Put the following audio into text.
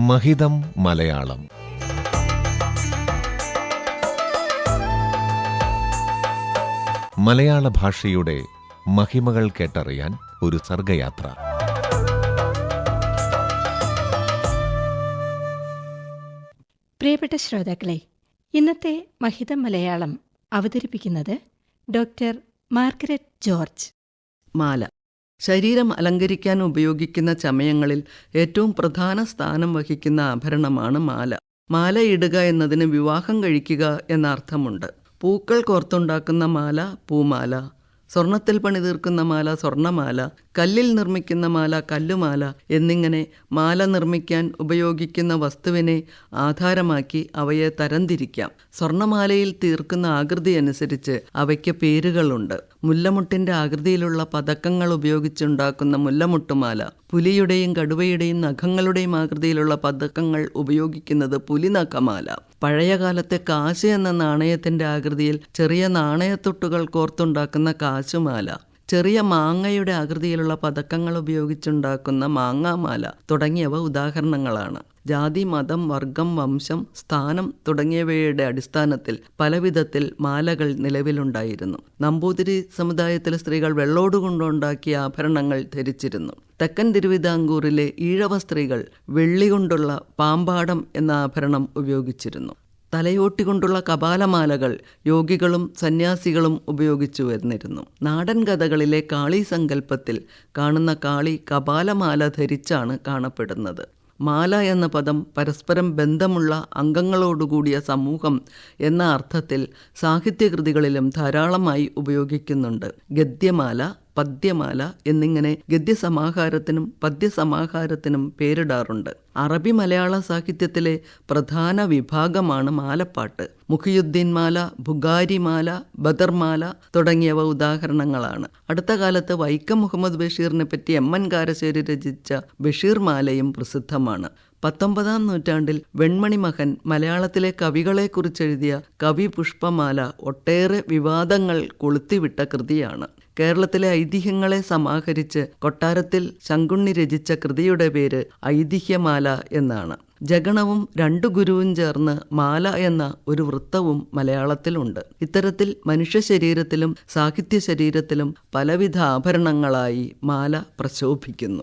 മഹിതം മലയാളം. മലയാള ഭാഷയുടെ മഹിമകൾ കേട്ടറിയാൻ ഒരു സർഗയാത്ര. പ്രിയപ്പെട്ട ശ്രോതാക്കളെ ഇന്നത്തെ മഹിതം മലയാളം അവതരിപ്പിക്കുന്നത് ഡോക്ടർ മാർഗരറ്റ് ജോർജ്. മാല. ശരീരം അലങ്കരിക്കാൻ ഉപയോഗിക്കുന്ന ചമയങ്ങളിൽ ഏറ്റവും പ്രധാന സ്ഥാനം വഹിക്കുന്ന ആഭരണമാണ് മാല. മാല ഇടുക എന്നതിന് വിവാഹം കഴിക്കുക എന്ന അർത്ഥമുണ്ട് പൂക്കൾ കോർത്തുണ്ടാക്കുന്ന മാല പൂമാല സ്വർണത്തിൽ പണി തീർക്കുന്ന മാല സ്വർണമാല കല്ലിൽ നിർമ്മിക്കുന്ന മാല കല്ലുമാല എന്നിങ്ങനെ മാല നിർമ്മിക്കാൻ ഉപയോഗിക്കുന്ന വസ്തുവിനെ ആധാരമാക്കി അവയെ തരംതിരിക്കാം. സ്വർണമാലയിൽ തീർക്കുന്ന ആകൃതി അനുസരിച്ച് അവയ്ക്ക് പേരുകളുണ്ട്. മുല്ലമുട്ടിന്റെ ആകൃതിയിലുള്ള പതക്കങ്ങൾ ഉപയോഗിച്ചുണ്ടാക്കുന്ന മുല്ലമുട്ടുമാല പുലിയുടെയും കടുവയുടെയും നഖങ്ങളുടെയും ആകൃതിയിലുള്ള പതക്കങ്ങൾ ഉപയോഗിക്കുന്നത് പുലിനഖമാല. പഴയകാലത്തെ കാശ് എന്ന നാണയത്തിന്റെ ആകൃതിയിൽ ചെറിയ നാണയത്തൊട്ടുകൾ കോർത്തുണ്ടാക്കുന്ന കാശുമാല ചെറിയ മാങ്ങയുടെ ആകൃതിയിലുള്ള പതക്കങ്ങൾ ഉപയോഗിച്ചുണ്ടാക്കുന്ന മാങ്ങാമാല തുടങ്ങിയവ ഉദാഹരണങ്ങളാണ്. ജാതി മതം വർഗം വംശം സ്ഥാനം തുടങ്ങിയവയുടെ അടിസ്ഥാനത്തിൽ പലവിധത്തിൽ മാലകൾ നിലവിലുണ്ടായിരുന്നു. നമ്പൂതിരി സമുദായത്തിലെ സ്ത്രീകൾ വെള്ളോടുകൊണ്ടുണ്ടാക്കിയ ആഭരണങ്ങൾ ധരിച്ചിരുന്നു. തെക്കൻ തിരുവിതാംകൂറിലെ ഈഴവ സ്ത്രീകൾ വെള്ളി കൊണ്ടുള്ള പാമ്പാടം എന്ന ആഭരണം ഉപയോഗിച്ചിരുന്നു. തലയോട്ടികൊണ്ടുള്ള കപാലമാലകൾ യോഗികളും സന്യാസികളും ഉപയോഗിച്ചു വരുന്നിരുന്നു നാടൻ കഥകളിലെ കാളി സങ്കല്പത്തിൽ കാണുന്ന കാളി കപാലമാല ധരിച്ചാണ് കാണപ്പെടുന്നത്. മാല എന്ന പദം പരസ്പരം ബന്ധമുള്ള അംഗങ്ങളോടുകൂടിയ സമൂഹം എന്ന അർത്ഥത്തിൽ സാഹിത്യകൃതികളിലും ധാരാളമായി ഉപയോഗിക്കുന്നുണ്ട്. ഗദ്യമാല പദ്യമാല എന്നിങ്ങനെ ഗദ്യസമാഹാരത്തിനും പദ്യസമാഹാരത്തിനും പേരിടാറുണ്ട്. അറബി മലയാള സാഹിത്യത്തിലെ പ്രധാന വിഭാഗമാണ് മാലപ്പാട്ട്. മുഖിയുദ്ദീൻ മാല ബുഗാരിമാല ബദർമാല തുടങ്ങിയവ ഉദാഹരണങ്ങളാണ്. അടുത്ത കാലത്ത് വൈക്കം മുഹമ്മദ് ബഷീറിനെ പറ്റി എം എൻ കാരശ്ശേരി രചിച്ച ബഷീർ മാലയും പ്രസിദ്ധമാണ്. പത്തൊമ്പതാം നൂറ്റാണ്ടിൽ വെൺമണി മകൻ മലയാളത്തിലെ കവികളെക്കുറിച്ചെഴുതിയ കവി പുഷ്പമാല ഒട്ടേറെ വിവാദങ്ങൾ കൊളുത്തിവിട്ട കൃതിയാണ്. കേരളത്തിലെ ഐതിഹ്യങ്ങളെ സമാഹരിച്ച് കൊട്ടാരത്തിൽ ശങ്കുണ്ണി രചിച്ച കൃതിയുടെ പേര് ഐതിഹ്യമാല എന്നാണ്. ജഗണവും രണ്ടു ഗുരുവും ചേർന്ന് മാല എന്ന ഒരു വൃത്തവും മലയാളത്തിലുണ്ട്. ഇത്തരത്തിൽ മനുഷ്യ ശരീരത്തിലും സാഹിത്യ ശരീരത്തിലും പലവിധ ആഭരണങ്ങളായി മാല പ്രശോഭിക്കുന്നു.